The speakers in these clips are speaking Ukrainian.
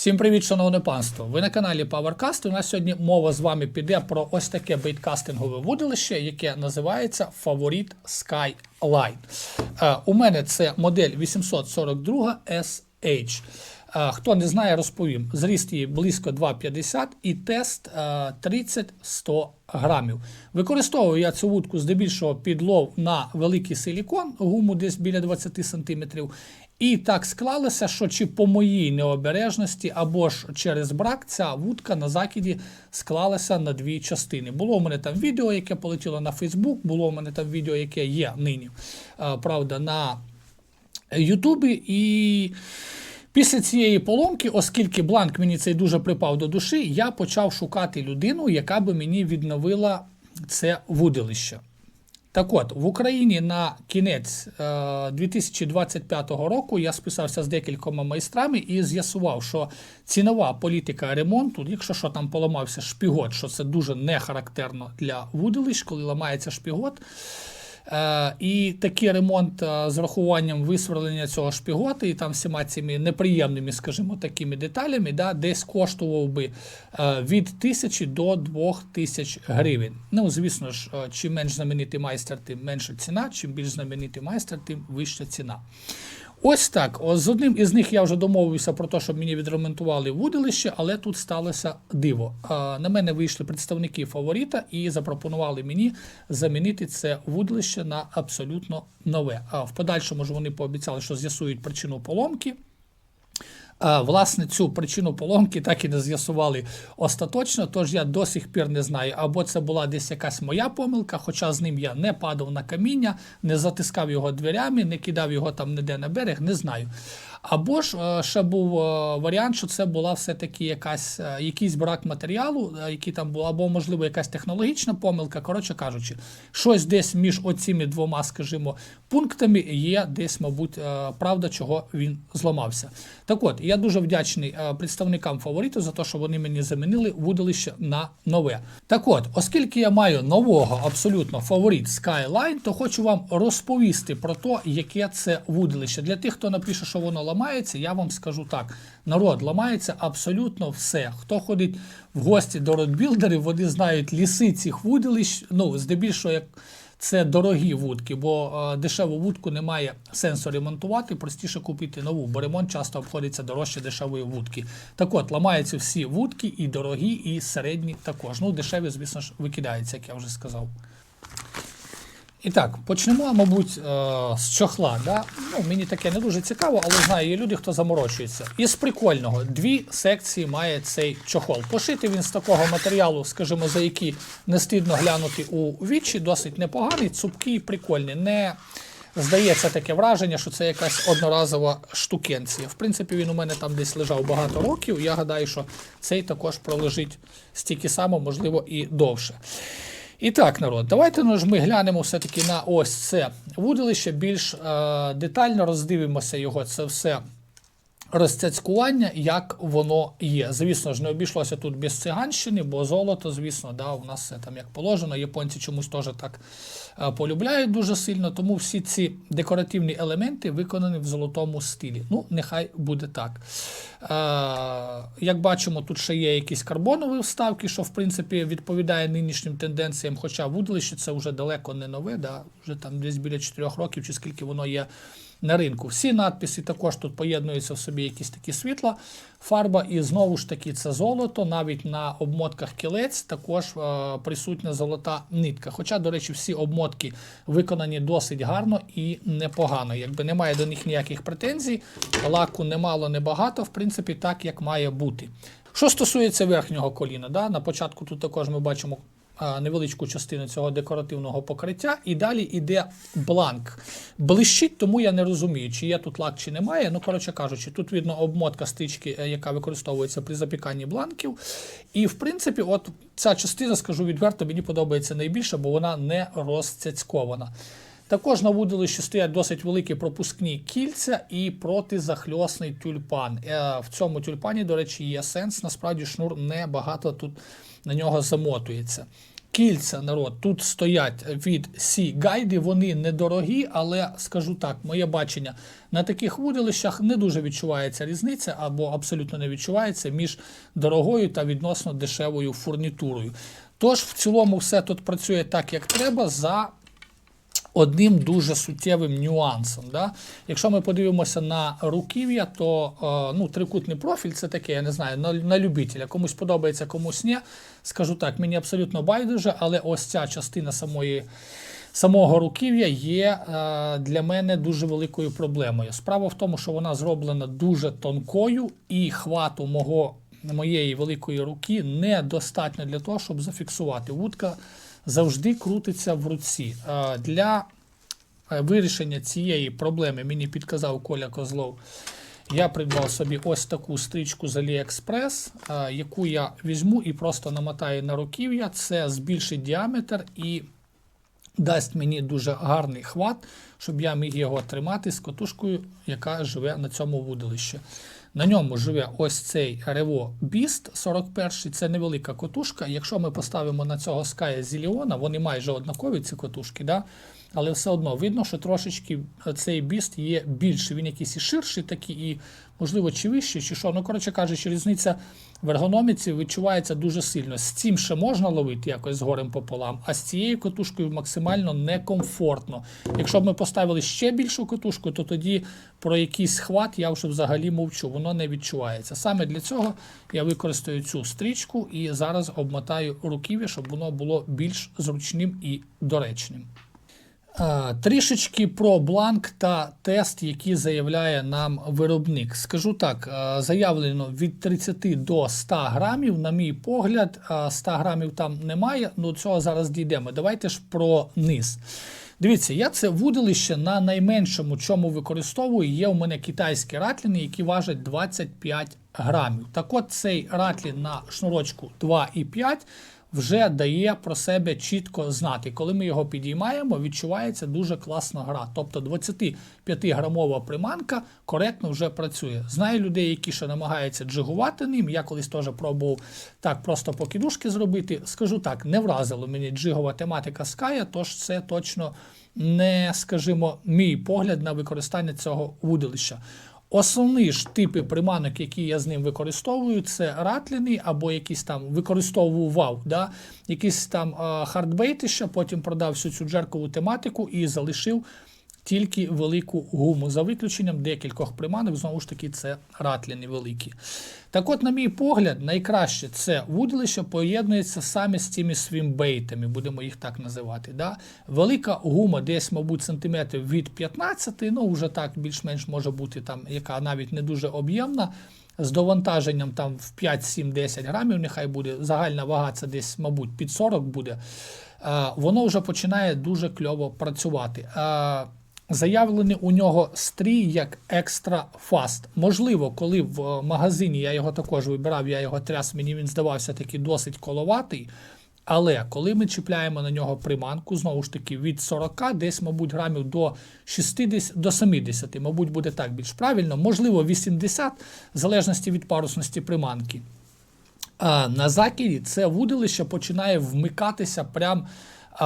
Всім привіт, шановне панство! Ви на каналі PowerCast. У нас сьогодні мова з вами піде про ось таке бейткастингове вудилище, яке називається Favorite Skyline. Е, у мене це модель 842 SH. Е, Хто не знає, розповім. Зріст її близько 2,50 і тест е, 30-100 грамів. Використовую я цю вудку здебільшого під лов на великий силікон, гуму десь біля 20 см. І так склалося, що чи по моїй необережності, або ж через брак, ця вудка на закиді склалася на дві частини. Було у мене там відео, яке полетіло на Фейсбук, було у мене там відео, яке є нині, е, правда, на Ютубі. І після цієї поломки, оскільки бланк мені цей дуже припав до душі, я почав шукати людину, яка би мені відновила це вудилище. Так от, в Україні на кінець е, 2025 року я списався з декількома майстрами і з'ясував, що цінова політика ремонту, якщо що там поламався шпігот, що це дуже не характерно для вудилищ, коли ламається шпігот. Е, і такий ремонт е, з врахуванням висверлення цього шпігота і там всіма цими неприємними, скажімо, такими деталями, да, десь коштував би е, від тисячі до двох тисяч гривень. Ну, звісно ж, чим менш знаменитий майстер, тим менша ціна, чим більш знаменитий майстер, тим вища ціна. Ось так. З одним із них я вже домовився про те, щоб мені відремонтували вудилище, але тут сталося диво. На мене вийшли представники фаворита і запропонували мені замінити це вудилище на абсолютно нове. А в подальшому ж вони пообіцяли, що з'ясують причину поломки. А, Власне, цю причину поломки так і не з'ясували остаточно, тож я до сих пір не знаю, або це була десь якась моя помилка, хоча з ним я не падав на каміння, не затискав його дверями, не кидав його там ніде на берег, не знаю. Або ж е, ще був е, варіант, що це була все-таки якась, е, якийсь брак матеріалу, який там був, або, можливо, якась технологічна помилка. Коротше кажучи, щось десь між оціми двома, скажімо, пунктами є десь, мабуть, правда, чого він зламався. Так от, я дуже вдячний представникам фавориту за те, що вони мені замінили вудилище на нове. Так от, оскільки я маю нового абсолютно фаворит Skyline, то хочу вам розповісти про те, яке це вудилище. Для тих, хто напише, що воно ламається, я вам скажу так: народ ламається абсолютно все. Хто ходить в гості до родбілдерів, вони знають ліси цих вудилищ, ну, здебільшого, як. Це дорогі вудки, бо е, дешеву вудку немає сенсу ремонтувати, простіше купити нову, бо ремонт часто обходиться дорожче дешевої вудки. Так от, ламаються всі вудки, і дорогі, і середні також. Ну, дешеві, звісно ж, викидаються, як я вже сказав. І так, почнемо, мабуть, е, з чохла. Да? Ну, мені таке не дуже цікаво, але знаю, є люди, хто заморочується. Із прикольного дві секції має цей чохол. Пошитий він з такого матеріалу, скажімо, за який не стидно глянути у вічі, досить непоганий, цупкий, прикольний. Не здається таке враження, що це якась одноразова штукенція. В принципі, він у мене там десь лежав багато років. Я гадаю, що цей також пролежить стільки само, можливо, і довше. І так, народ, давайте ну, ж ми глянемо все-таки на ось це вудилище, більш е, детально роздивимося його, це все розцяцькування, як воно є. Звісно ж, не обійшлося тут без циганщини, бо золото, звісно, да, у нас все там як положено. Японці чомусь теж так е, полюбляють дуже сильно, тому всі ці декоративні елементи виконані в золотому стилі. Ну, нехай буде так. Е, як бачимо, тут ще є якісь карбонові вставки, що в принципі відповідає нинішнім тенденціям, хоча вудлище це вже далеко не нове, да, вже там десь біля 4 років, чи скільки воно є на ринку. Всі надписи також тут поєднуються в собі якісь такі світла, фарба, і знову ж таки це золото. Навіть на обмотках кілець також е, присутня золота нитка. Хоча, до речі, всі обмотки виконані досить гарно і непогано. Якби немає до них ніяких претензій, лаку немало, небагато, в принципі, так як має бути. Що стосується верхнього коліна, да, на початку тут також ми бачимо невеличку частину цього декоративного покриття, і далі йде бланк. Блищить, тому я не розумію, чи є тут лак, чи немає. Ну, коротше кажучи, тут видно обмотка стички, е, яка використовується при запіканні бланків. І, в принципі, от ця частина, скажу відверто, мені подобається найбільше, бо вона не розцяцькована. Також на вудилищі стоять досить великі пропускні кільця і протизахльосний тюльпан. Е, В цьому тюльпані, до речі, є сенс. Насправді шнур небагато тут на нього замотується. Кільця народ тут стоять від Сі гайди, вони недорогі, але скажу так, моє бачення на таких вудилищах не дуже відчувається різниця або абсолютно не відчувається між дорогою та відносно дешевою фурнітурою. Тож в цілому все тут працює так, як треба, за одним дуже суттєвим нюансом. Да? Якщо ми подивимося на руків'я, то е, ну, трикутний профіль це таке, я не знаю, на, на любителя. Комусь подобається, комусь ні. Скажу так, мені абсолютно байдуже, але ось ця частина самої. Самого руків'я є е, для мене дуже великою проблемою. Справа в тому, що вона зроблена дуже тонкою, і хвату мого, моєї великої руки недостатньо для того, щоб зафіксувати. Вудка завжди крутиться в руці. Для е, вирішення цієї проблеми мені підказав Коля Козлов. Я придбав собі ось таку стрічку з AliExpress, яку я візьму і просто намотаю на руків'я. Це збільшить діаметр і дасть мені дуже гарний хват, щоб я міг його тримати з котушкою, яка живе на цьому вудилищі. На ньому живе ось цей Revo Beast 41 це невелика котушка. Якщо ми поставимо на цього Sky Зіліона, вони майже однакові, ці котушки, да? Але все одно видно, що трошечки цей біст є більший. Він якийсь і ширший, такий, і, можливо, чи вищий, чи що. Ну, коротше кажучи, різниця в ергономіці відчувається дуже сильно. З цим ще можна ловити якось з горем пополам, а з цією котушкою максимально некомфортно. Якщо б ми поставили ще більшу котушку, то тоді про якийсь хват я вже взагалі мовчу, воно не відчувається. Саме для цього я використаю цю стрічку і зараз обмотаю руків'я, щоб воно було більш зручним і доречним. Трішечки про бланк та тест, який заявляє нам виробник. Скажу так, заявлено від 30 до 100 грамів. На мій погляд, е, 100 грамів там немає, ну цього зараз дійдемо. Давайте ж про низ. Дивіться, я це вудилище на найменшому, чому використовую. Є у мене китайські ратліни, які важать 25 грамів. Так от цей ратлін на шнурочку 2,5 вже дає про себе чітко знати. Коли ми його підіймаємо, відчувається дуже класна гра. Тобто 25-грамова приманка коректно вже працює. Знаю людей, які ще намагаються джигувати ним. Я колись теж пробував так просто покидушки зробити. Скажу так, не вразило мені джигова тематика Ская, тож це точно не, скажімо, мій погляд на використання цього вудилища. Основні ж типи приманок, які я з ним використовую, це ратліни або якісь там використовував, да? якісь там хардбейти, що потім продав всю цю джеркову тематику і залишив тільки велику гуму, за виключенням декількох приманок, знову ж таки, це ратліни великі. Так от, на мій погляд, найкраще це вудилище поєднується саме з цими свімбейтами, будемо їх так називати. Да? Велика гума, десь, мабуть, сантиметрів від 15, ну вже так більш-менш може бути, там, яка навіть не дуже об'ємна. З довантаженням там в 5, 7, 10 грамів, нехай буде загальна вага, це десь, мабуть, під 40 буде. Е, воно вже починає дуже кльово працювати. Е, Заявлений у нього стрій як екстра фаст. Можливо, коли в магазині я його також вибирав, я його тряс, мені він здавався таки досить коловатий. Але коли ми чіпляємо на нього приманку, знову ж таки, від 40, десь, мабуть, грамів до 60, до 70, мабуть, буде так більш правильно, можливо, 80, в залежності від парусності приманки. А на закиді це вудилище починає вмикатися прям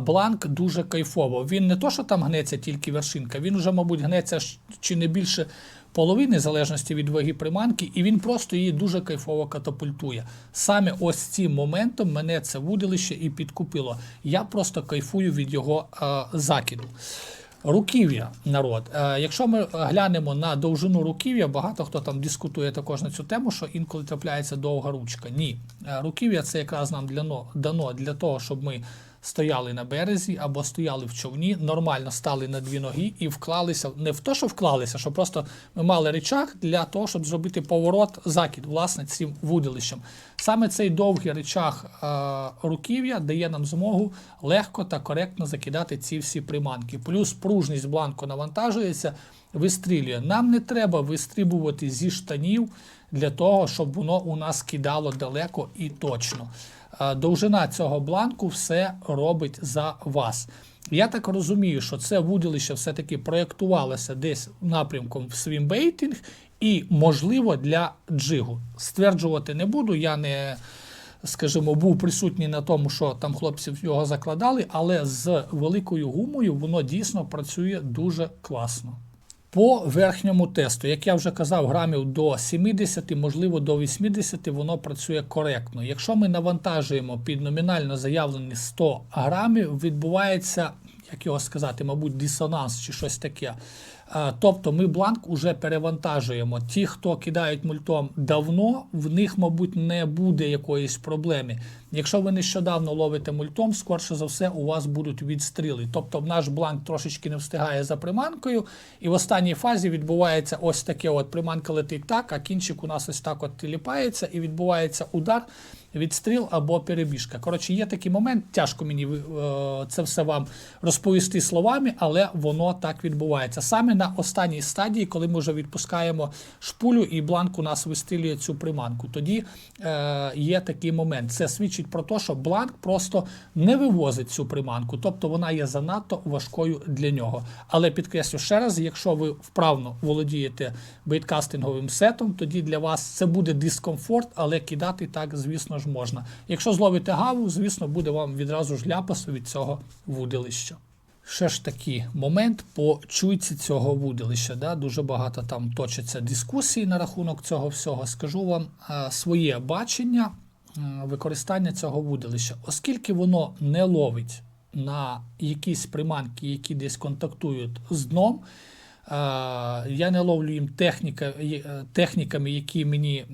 бланк дуже кайфово. Він не то, що там гнеться тільки вершинка, він вже, мабуть, гнеться чи не більше половини, в залежності від ваги приманки, і він просто її дуже кайфово катапультує. Саме ось цим моментом мене це вудилище і підкупило. Я просто кайфую від його е, закиду. Руків'я народ. Е, якщо ми глянемо на довжину руків'я, багато хто там дискутує також на цю тему, що інколи трапляється довга ручка. Ні, Е, руків'я це якраз нам для, дано для того, щоб ми стояли на березі або стояли в човні, нормально стали на дві ноги і вклалися не в те, що вклалися, що просто ми мали речах для того, щоб зробити поворот, закид, власне, цим вудилищем. Саме цей довгий речах е, руків'я дає нам змогу легко та коректно закидати ці всі приманки. Плюс пружність бланку навантажується, вистрілює. Нам не треба вистрібувати зі штанів для того, щоб воно у нас кидало далеко і точно. Е, довжина цього бланку все робить за вас. Я так розумію, що це вудилище все-таки проєктувалося десь напрямком в свімбейтинг і, можливо, для джигу. Стверджувати не буду, я не скажімо, був присутній на тому, що там хлопці його закладали, але з великою гумою воно дійсно працює дуже класно. По верхньому тесту, як я вже казав, грамів до 70, можливо до 80, воно працює коректно. Якщо ми навантажуємо під номінально заявлені 100 грамів, відбувається, як його сказати, мабуть, дисонанс чи щось таке. Е, Тобто ми бланк уже перевантажуємо. Ті, хто кидають мультом давно, в них, мабуть, не буде якоїсь проблеми. Якщо ви нещодавно ловите мультом, скорше за все, у вас будуть відстріли. Тобто наш бланк трошечки не встигає за приманкою, і в останній фазі відбувається ось таке: от приманка летить так, а кінчик у нас ось так от ліпається, і відбувається удар. Відстріл або перебіжка. Коротше, є такий момент, тяжко мені е, це все вам розповісти словами, але воно так відбувається. Саме на останній стадії, коли ми вже відпускаємо шпулю і бланк у нас вистрілює цю приманку. Тоді е, є такий момент. Це свідчить про те, що бланк просто не вивозить цю приманку, тобто вона є занадто важкою для нього. Але підкреслю ще раз, якщо ви вправно володієте бейткастинговим сетом, тоді для вас це буде дискомфорт, але кидати так, звісно ж, можна. Якщо зловите гаву, звісно, буде вам відразу ж ляпас від цього вудилища. Ще ж такий момент по чуйці цього вудилища. Да? Дуже багато там точаться дискусій на рахунок цього всього. Скажу вам своє бачення використання цього вудилища, оскільки воно не ловить на якісь приманки, які десь контактують з дном. Я не ловлю їм техніка, е, техніками, які мені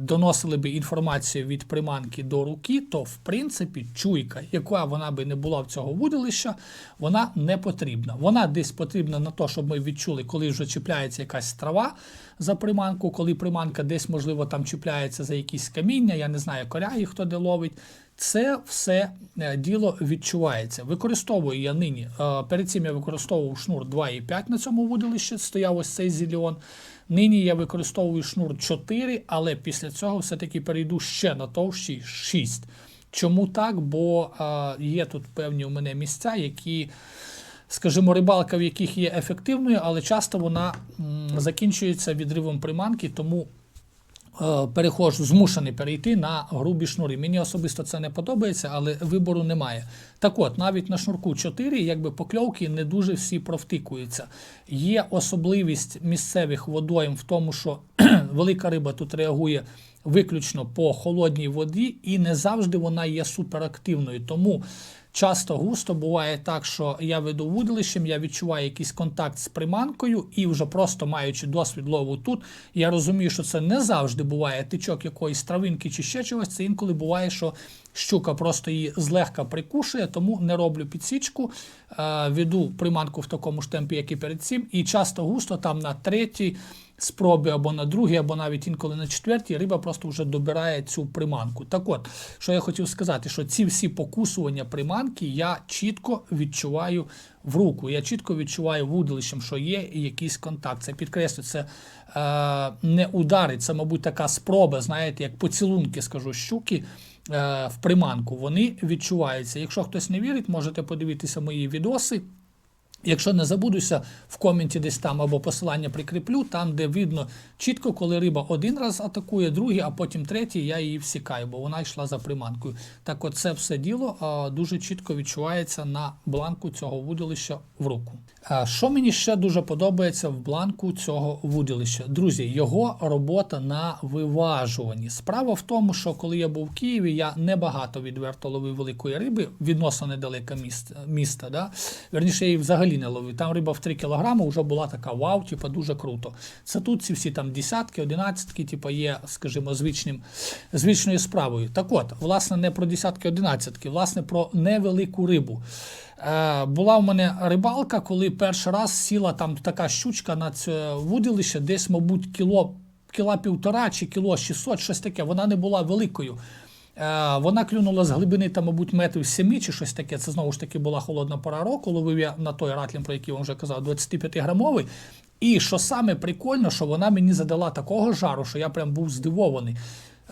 доносили би інформацію від приманки до руки, то в принципі чуйка, яка вона би не була в цього вудилища, вона не потрібна. Вона десь потрібна на те, щоб ми відчули, коли вже чіпляється якась трава за приманку, коли приманка десь, можливо, там чіпляється за якісь каміння, я не знаю, коряги, хто де ловить. Це все е, діло відчувається. Використовую я нині. е, Перед цим я використовував шнур 2,5 на цьому вудилищі, стояв ось цей зіліон. Нині я використовую шнур 4, але після цього все-таки перейду ще на товщий 6. Чому так? Бо е, є тут певні у мене місця, які, скажімо, рибалка, в яких є ефективною, але часто вона м, закінчується відривом приманки, тому перехожу, змушений перейти на грубі шнури. Мені особисто це не подобається, але вибору немає. Так от, навіть на шнурку 4, якби покльовки не дуже всі провтикуються. Є особливість місцевих водойм в тому, що велика риба тут реагує виключно по холодній воді, і не завжди вона є суперактивною. Тому часто густо буває так, що я веду вудлищем, я відчуваю якийсь контакт з приманкою, і вже просто маючи досвід лову тут, я розумію, що це не завжди буває тичок якоїсь травинки чи ще чогось. Це інколи буває, що щука просто її злегка прикушує, тому не роблю підсічку, е, веду приманку в такому ж темпі, як і перед цим, і часто густо там на третій спроби або на другій, або навіть інколи на четвертій, риба просто вже добирає цю приманку. Так от, що я хотів сказати, що ці всі покусування приманки я чітко відчуваю в руку. Я чітко відчуваю вудлищем, що є якийсь контакт. Це підкреслю, це е, не удари, це, мабуть, така спроба, знаєте, як поцілунки, скажу, щуки. е, В приманку вони відчуваються. Якщо хтось не вірить, можете подивитися мої відоси. Якщо не забудуся, в коменті десь там або посилання прикріплю, там, де видно чітко, коли риба один раз атакує, другий, а потім третій, я її всікаю, бо вона йшла за приманкою. Так от це все діло дуже чітко відчувається на бланку цього вудилища в руку. Що мені ще дуже подобається в бланку цього вудилища? Друзі, його робота на виважуванні. Справа в тому, що коли я був в Києві, я небагато відверто ловив великої риби, відносно недалеко міста. міста да? Верніше, її взагалі не ловив. Там риба в 3 кг вже була така вау, типу, дуже круто. Це тут ці всі там десятки, одинадцятки, типу, є, скажімо, звичним, звичною справою. Так от, власне, не про десятки, одинадцятки, власне, про невелику рибу. Е, була в мене рибалка, коли перший раз сіла там така щучка на це вудилище, десь, мабуть, кіло, кіла півтора чи кіло 600, щось таке. Вона не була великою. Е, Вона клюнула з глибини, там, мабуть, метрів 7 чи щось таке. Це знову ж таки була холодна пора року. Ловив я на той ратлін, про який я вам вже казав, 25-грамовий. І що саме прикольно, що вона мені задала такого жару, що я прям був здивований.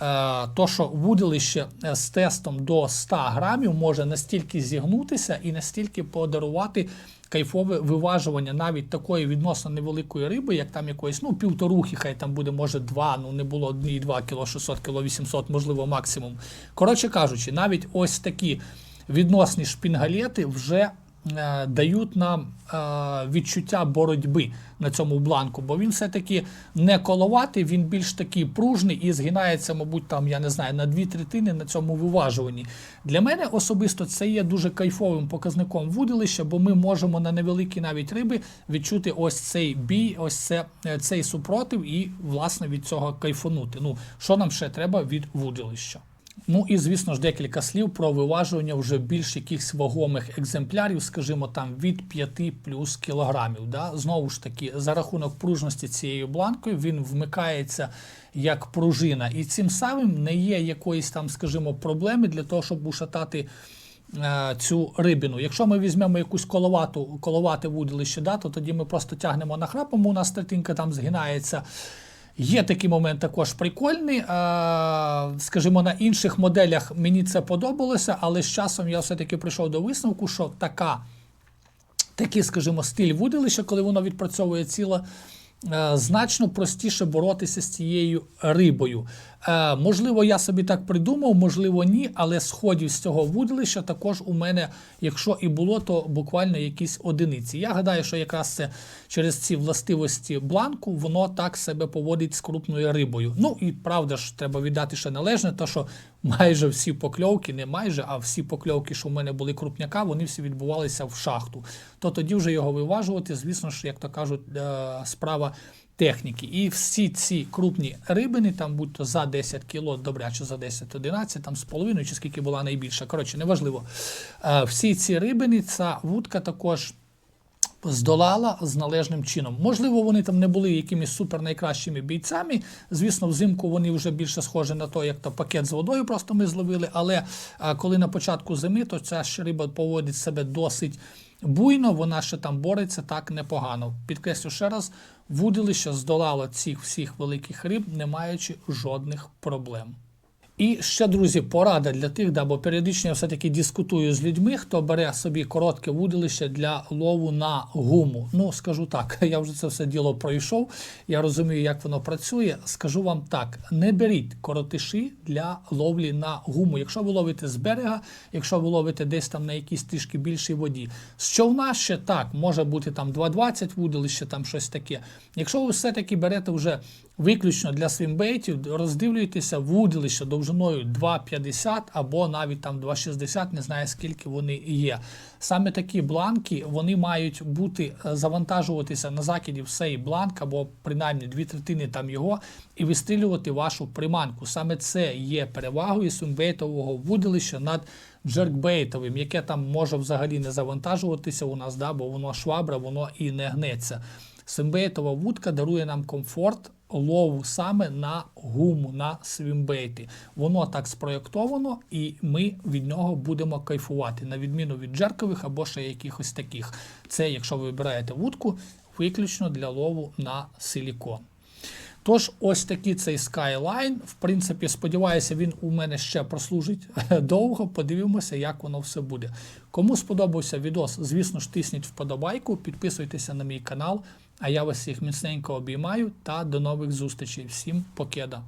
Е, То, що вудилище е, з тестом до 100 грамів може настільки зігнутися і настільки подарувати кайфове виважування навіть такої відносно невеликої риби, як там якоїсь, ну, півторухи, хай там буде, може, два, ну не було ні 2 кіло 600, кіло 800, можливо, максимум. Коротше кажучи, навіть ось такі відносні шпінгалети вже дають нам е, відчуття боротьби на цьому бланку, бо він все-таки не коловатий, він більш такий пружний і згинається, мабуть, там, я не знаю, на дві третини на цьому виважуванні. Для мене особисто це є дуже кайфовим показником вудилища, бо ми можемо на невеликі навіть риби відчути ось цей бій, ось це, е, цей супротив і, власне, від цього кайфонути. Ну, що нам ще треба від вудилища? Ну і звісно ж декілька слів про виважування вже більш якихось вагомих екземплярів, скажімо, там від 5 плюс кілограмів. Да? Знову ж таки, за рахунок пружності цією бланкою він вмикається як пружина, і цим самим не є якоїсь там, скажімо, проблеми для того, щоб ушатати. е, Цю рибину. Якщо ми візьмемо якусь коловату, коловате вудилище, да, то тоді ми просто тягнемо на храпом, у нас третинка там згинається. Є такий момент також прикольний. Скажімо, на інших моделях мені це подобалося, але з часом я все-таки прийшов до висновку, що така, такий, скажімо, стиль вудилища, коли воно відпрацьовує ціло, е, значно простіше боротися з цією рибою. Е, Можливо, я собі так придумав, можливо, ні, але сходів з цього вудилища також у мене, якщо і було, то буквально якісь одиниці. Я гадаю, що якраз це через ці властивості бланку воно так себе поводить з крупною рибою. Ну і правда ж, треба віддати ще належне, то що майже всі покльовки, не майже, а всі покльовки, що в мене були крупняка, вони всі відбувалися в шахту. То тоді вже його виважувати, звісно ж, як то кажуть, е, справа техніки. І всі ці крупні рибини, там будь-то за 10 кіло, добряче за 10-11, там з половиною, чи скільки була найбільша. Коротше, неважливо. Е, Всі ці рибини, ця вудка також здолала з належним чином. Можливо, вони там не були якимись супер найкращими бійцями. Звісно, взимку вони вже більше схожі на то, як то пакет з водою просто ми зловили. Але а, коли на початку зими, то ця ж риба поводить себе досить буйно, вона ще там бореться так непогано. Підкреслю ще раз, вудилище здолало цих всіх великих риб, не маючи жодних проблем. І ще, друзі, порада для тих, да, бо періодично я все-таки дискутую з людьми, хто бере собі коротке вудилище для лову на гуму. Ну, скажу так, я вже це все діло пройшов, я розумію, як воно працює. Скажу вам так: не беріть коротиші для ловлі на гуму. Якщо ви ловите з берега, якщо ви ловите десь там на якійсь трішки більшій воді. З човна ще так, може бути там 2,20 вудилище, там щось таке. Якщо ви все-таки берете вже виключно для свімбейтів, роздивлюєтеся вудилище довжиною 2,50 або навіть там 2,60, не знаю скільки вони є. Саме такі бланки вони мають бути е, завантажуватися на закиді в цей бланк, або принаймні дві третини там його, і вистрілювати вашу приманку. Саме це є перевагою свімбейтового вудилища над джеркбейтовим, яке там може взагалі не завантажуватися у нас, да, бо воно швабра, воно і не гнеться. Свімбейтова вудка дарує нам комфорт лову саме на гуму, на свімбейти. Воно так спроєктовано, і ми від нього будемо кайфувати, на відміну від джеркових або ще якихось таких. Це, якщо ви вибираєте вудку, виключно для лову на силікон. Тож, ось такий цей Skyline. В принципі, сподіваюся, він у мене ще прослужить довго. Подивимося, як воно все буде. Кому сподобався відос, звісно ж, тисніть вподобайку, підписуйтеся на мій канал. А я вас всіх міцненько обіймаю та до нових зустрічей. Всім покеда!